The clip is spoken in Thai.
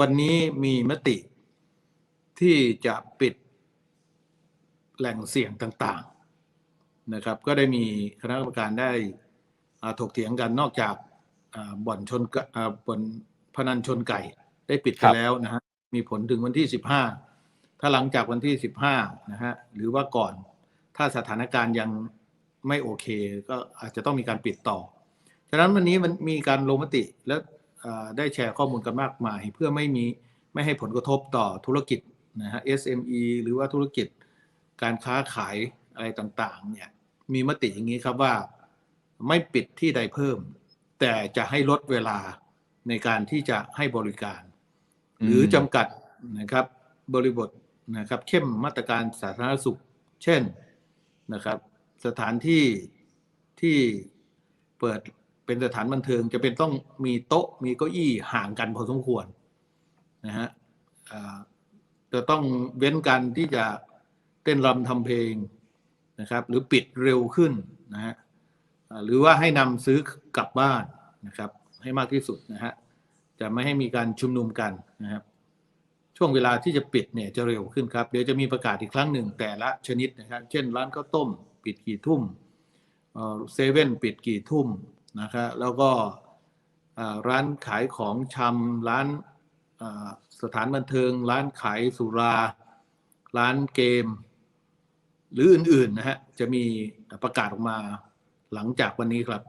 วันนี้มีมติที่จะปิดแหล่งเสี่ยงต่างๆนะครับ ก็ได้มีคณะกรรมการได้ถกเถียงกันนอกจากบ่อนชนบ่อนพนันชนไก่ได้ปิดไปแล้วนะฮะมีผลถึงวันที่สิบห้าถ้าหลังจากวันที่สิบห้านะฮะหรือว่าก่อนถ้าสถานการณ์ยังไม่โอเค ก็อาจจะต้องมีการปิดต่อ ฉะนั้นวันนี้มันมีการลงมติและ ได้แชร์ข้อมูลกันมากมาย เพื่อไม่มีไม่ให้ผลกระทบต่อธุรกิจนะฮะ SME หรือว่าธุรกิจการค้าขายอะไรต่างๆเนี่ยมีมติอย่างนี้ครับว่าไม่ปิดที่ใดเพิ่ม แต่จะให้ลดเวลาในการที่จะให้บริการ หรือจำกัดนะครับบริบทนะครับเข้มมาตรการสาธารณสุข เช่นนะครับ สถานที่ที่เปิด เป็นสถานบันเทิงจะเป็นต้องมีโต๊ะมีเก้าอี้ห่างกันพอสมควรนะฮะจะต้องเว้นกันที่จะเต้นรำทำเพลงนะครับ หรือปิดเร็วขึ้นนะฮะหรือว่าให้นำซื้อกลับบ้านนะครับ ให้มากที่สุดนะฮะจะไม่ให้มีการชุมนุมกันนะครับ ช่วงเวลาที่จะปิดเนี่ยจะเร็วขึ้นครับ เดี๋ยวจะมีประกาศอีกครั้งหนึ่งแต่ละชนิดนะครับ เช่นร้านข้าวต้ม ปิดกี่ทุ่มเซเว่นปิดกี่ทุ่ม นะครับแล้วก็ร้านขายของชำร้านสถานบันเทิง ร้านขายสุรา ร้านเกม หรืออื่นๆนะฮะจะมีประกาศออกมาหลังจากวันนี้ครับ